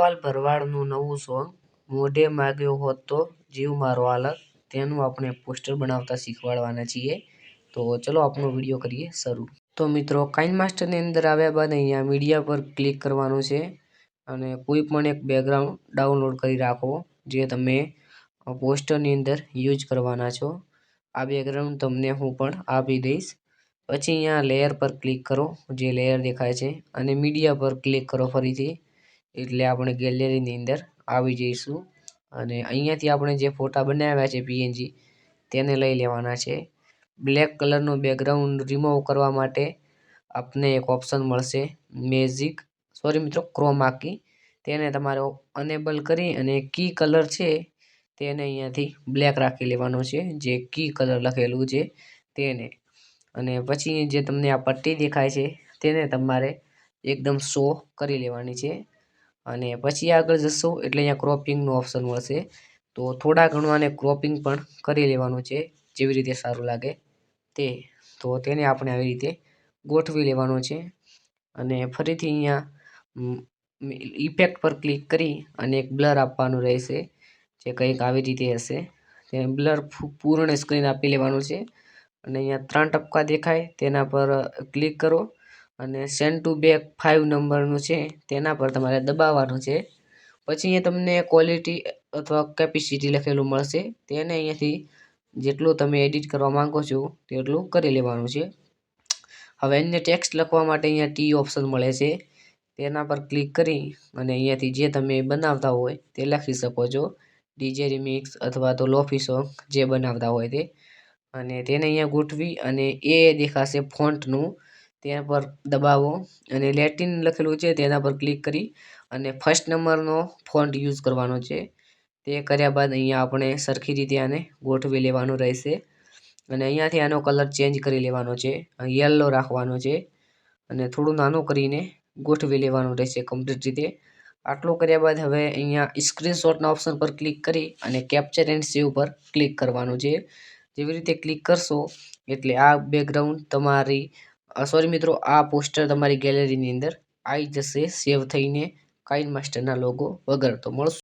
ગોપાલ ભરવાડનું નવું સોંગ મોઢે માગ્યો હોત તો જીવ મારો હાલત તેનું આપણે પોસ્ટર બનાવતા શીખવાડવાના છીએ. તો ચલો આપણો વીડિયો કરીએ શરૂ. તો મિત્રો, કાઇન માસ્ટરની અંદર આવ્યા બાદ અહીંયા મીડિયા પર ક્લિક કરવાનું છે અને કોઈ પણ એક બેકગ્રાઉન્ડ ડાઉનલોડ કરી રાખો જે તમે પોસ્ટરની અંદર યુઝ કરવાના છો. આ બેકગ્રાઉન્ડ તમને હું પણ આપી દઈશ. પછી અહીંયા લેયર પર ક્લિક કરો, જે લેયર દેખાય છે. અને મીડિયા પર ક્લિક કરો ફરીથી. એટલે આપણે ગેલેરીની અંદર આવી જઈશું. અને અહીંયાથી આપણે જે ફોટા બનાવ્યા છે પીએનજી તેને લઈ લેવાના છે. બ્લેક કલરનું બેકગ્રાઉન્ડ રિમૂવ કરવા માટે આપને એક ઓપ્શન મળશે મેજિક સોરી મિત્રો ક્રોમાકી તેને તમારે અનેબલ કરી અને કી કલર છે, તેને અહીંયાથી બ્લેક રાખી લેવાનો છે. જે કી કલર લખેલું છે, તેને. અને પછી જે તમને આ પટ્ટી દેખાય છે, તેને તમારે એકદમ શો કરી લેવાની છે. અને પછી આગળ જશો, એટલે અહીંયા ક્રોપિંગનું ઓપ્શન મળશે. તો થોડા ઘણું આને ક્રોપિંગ પણ કરી લેવાનું છે, જેવી રીતે સારું લાગે તે. તો તેને આપણે આવી રીતે ગોઠવી લેવાનું છે. અને ફરીથી અહીંયા ઇફેક્ટ પર ક્લિક કરી અને એક બ્લર આપવાનું રહેશે, જે કંઈક આવી રીતે હશે. તે બ્લર પૂર્ણ સ્ક્રીન આપી લેવાનું છે. અને અહીંયા ત્રણ ટપકા દેખાય, તેના પર ક્લિક કરો. અને સેન્ડ ટુ બેક ફાઇવ નંબરનું છે, તેના પર તમારે દબાવવાનું છે. પછી અહીંયા તમને ક્વોલિટી અથવા કેપેસિટી લખેલું મળશે, તેને અહીંયાથી જેટલું તમે એડિટ કરવા માંગો છો, તેટલું કરી લેવાનું છે. હવે એને ટેક્સ્ટ લખવા માટે અહીંયા ટી ઓપ્શન મળે છે, તેના પર ક્લિક કરી અને અહીંયાથી જે તમે બનાવતા હોય તે લખી શકો છો. ડીજે રિમિક્સ અથવા તો લોફી સોંગ જે બનાવતા હોય તે. અને તેને અહીંયા ગોઠવી અને એ દેખાશે ફોન્ટનું તેના પર દબાવો અને લેટિન લખેલું છે તેના પર ક્લિક કરી અને ફર્સ્ટ નંબરનો ફોન્ટ યુઝ કરવાનો છે. તે કર્યા બાદ અહીંયા આપણે સરખી રીતે આને ગોઠવી લેવાનું રહેશે અને અહીંયાથી આનો કલર ચેન્જ કરી લેવાનો છે. યલો રાખવાનો છે અને થોડું નાનું કરીને ગોઠવી લેવાનું રહેશે કમ્પ્લીટ રીતે. આટલું કર્યા બાદ હવે અહીંયા સ્ક્રીનશોટના ઓપ્શન પર ક્લિક કરી અને કેપ્ચર એન્ડ સેવ પર ક્લિક કરવાનું છે. જેવી રીતે ક્લિક કરશો એટલે આ બેકગ્રાઉન્ડ તમારી સોરી મિત્રો, આ પોસ્ટર તમારી ગેલેરીની અંદર આવી જશે સેવ થઈને કાઇન માસ્ટરના લોગો વગર. તો મળશું.